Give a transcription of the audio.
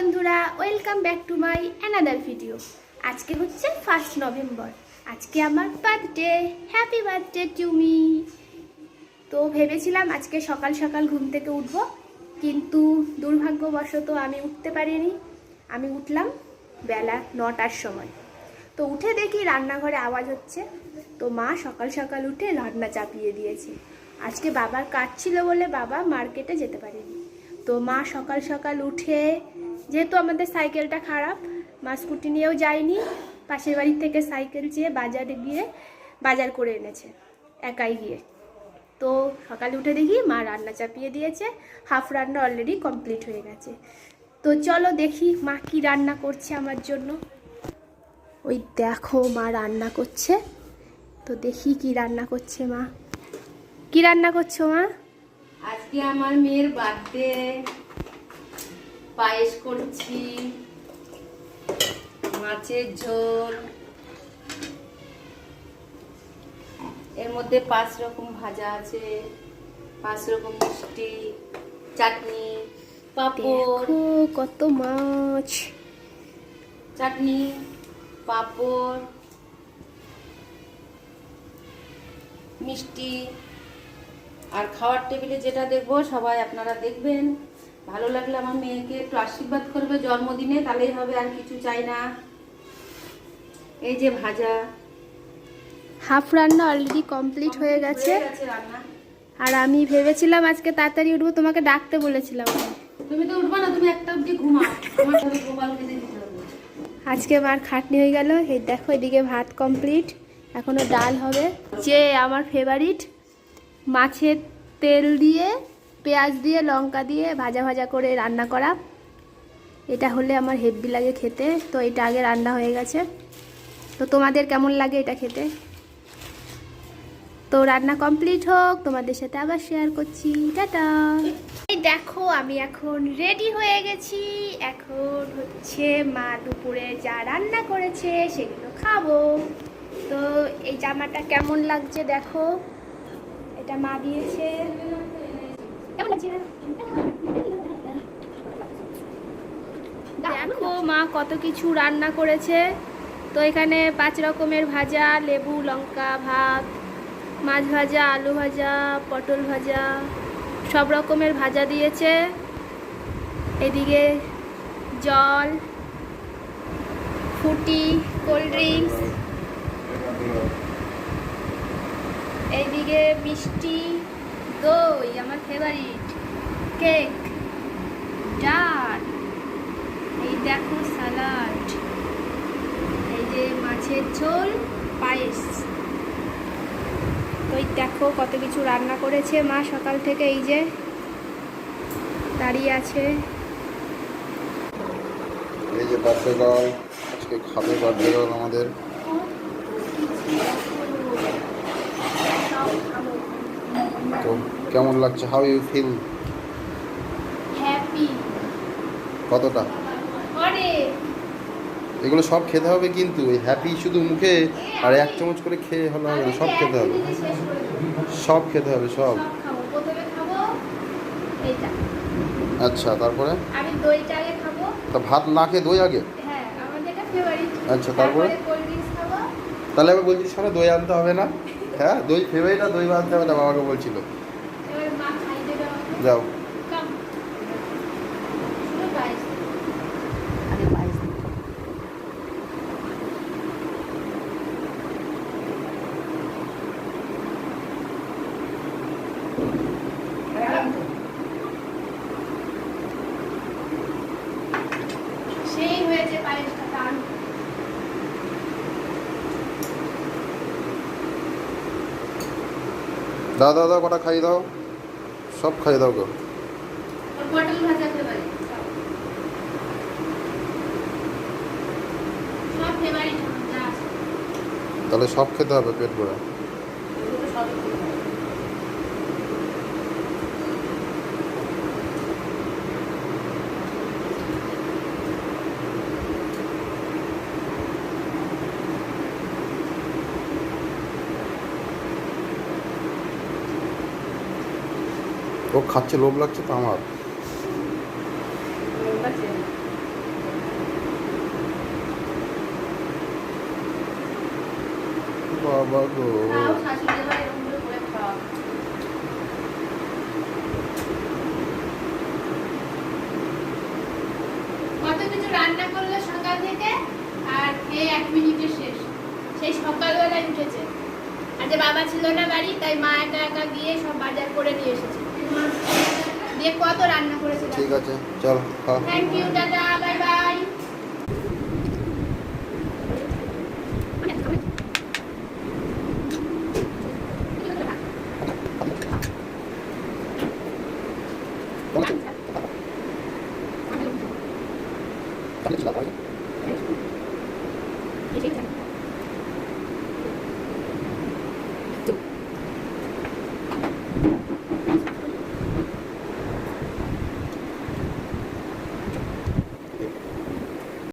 বন্ধুরা welcome back to my another video আজকে হচ্ছে ফার্স্ট নভেম্বর আজকে আমার birthday happy birthday to me তো ভেবেছিলাম আজকে সকাল সকাল ঘুম থেকে উঠব, কিন্তু দুর্ভাগ্যবশত আমি উঠতে পারিনি। আমি উঠলাম বেলা নটার সময়। তো উঠে দেখি রান্নাঘরে আওয়াজ হচ্ছে। তো মা সকাল সকাল উঠে রান্না চাপিয়ে দিয়েছে। আজকে বাবার কাজ ছিল বলে বাবা মার্কেটে যেতে পারেনি। তো মা সকাল সকাল উঠে যেহেতু আমাদের সাইকেলটা খারাপ, মা স্কুটি নিয়েও যায়নি, পাশের বাড়ি থেকে সাইকেল চেয়ে বাজারে গিয়ে বাজার করে এনেছে, একাই গিয়ে। তো সকালে উঠে দেখি মা রান্না চাপিয়ে দিয়েছে, হাফ রান্না অলরেডি কমপ্লিট হয়ে গেছে। তো চলো দেখি মা কি রান্না করছে আমার জন্য। ওই দেখো মা রান্না করছে। তো দেখি কি রান্না করছে মা। কি রান্না করছ মা? আজকে আমার মেয়ের বার্থডে পায়েস করছি মাছের ঝোল এর মধ্যে পাঁচ রকম ভাজা আছে পাঁচ রকম মিষ্টি চাটনি পাঁপড়। কত মাছ। চাটনি পাঁপড় মিষ্টি আর খাওয়ার টেবিলে যেটা দেখব সবাই আপনারা দেখবেন। ভালো লাগলে আমার মেয়েকে একটু আশীর্বাদ করবে জন্মদিনে তাহলেই হবে আর কিছু চাই না। এই যে ভাজা। হাফ রান্না অলরেডি কমপ্লিট হয়ে গেছে। আর আমি ভেবেছিলাম আজকে তাড়াতাড়ি উঠবো তোমাকে ডাকতে বলেছিলাম। তুমি তো উঠবা না তুমি একটা অব্দি ঘুমাও। আজকে মার খাটনি হয়ে গেল। এই দেখো এদিকে ভাত কমপ্লিট এখনও ডাল হবে। যে আমার ফেভারিট মাছের তেল দিয়ে পেঁয়াজ দিয়ে, লঙ্কা দিয়ে ভাজা ভাজা করে রান্না করা। এটা হলে আমার হেভি লাগে খেতে। তো এটা আগে রান্না হয়ে গেছে। তো তোমাদের কেমন লাগে এটা খেতে? তো রান্না কমপ্লিট হোক। তোমাদের সাথে আবার শেয়ার করছি। টাটা। এই দেখো, আমি এখন রেডি হয়ে গেছি। এখন হচ্ছে মা দুপুরে যা রান্না করেছে সেগুলো খাব। তো এই জামাটা কেমন লাগছে দেখো? এটা মা দিয়েছে কেমন লাগছে দেখো মা কত কিছু রান্না করেছে। তো এখানে পাঁচ রকমের ভাজা, লেবু, লঙ্কা, ভাত, মাছ ভাজা, আলু ভাজা, পটল ভাজা, সব রকমের ভাজা দিয়েছে। এদিকে জল, ফুটি, কোল্ড ড্রিঙ্কস, এইদিকে মিষ্টি, দই, আমার ফেভারিট কেক ডাল এই দেখো সালাড এই যে মাছের ঝোল পায়েস। ওই দেখো কত কিছু রান্না করেছে মা সকাল থেকে এই যে দাঁড়িয়ে আছে। এই যে বার্থডে গার্ল আজকে খাবে বার্থডে গার্ল আমাদের। তো কেমন লাগছে? হাউ ইউ ফিল হ্যাপি কতটা? অনেক। এগুলো সব খেতে হবে কিন্তু এই হ্যাপি শুধু মুখে আর এক চামচ করে খেয়ে হলো হবে না, সব খেতে হবে। সব খেতে হবে সব। আচ্ছা তারপরে? তা ভাত না খেয়ে দই আগে? হ্যাঁ আচ্ছা, তারপরে? তাহলে আমি বলছি শোনো দই আনতে হবে না। হ্যাঁ দই ফেভারিট আর দই আনতে হবে না বাবাকে বলছিল। যাও কাম শুধু পায়েস আরে পায়েস সেই হয়েছে পায়েসটা দারুণ। দাও দাও দাও কটা খাইয়ে দাও। সব খাইয়ে দাও গো। পটল ভাজা ফেভারিট সব ফেভারিট তাহলে সব খেতে হবে পেট ভরে। ও খাচ্ছে লোভ লাগছে তো আমার। বাবা গো। কত কিছু রান্না সকাল থেকে আর এই এক শেষ। সেই সকালবেলায় উঠেছে। বাবা ছিল না বাড়ি তাই মা একা একা গিয়ে সব বাজার করে নিয়ে এসেছে। দিয়ে কত রান্না করেছে ঠিক আছে চল খা থ্যাংক ইউ টাটা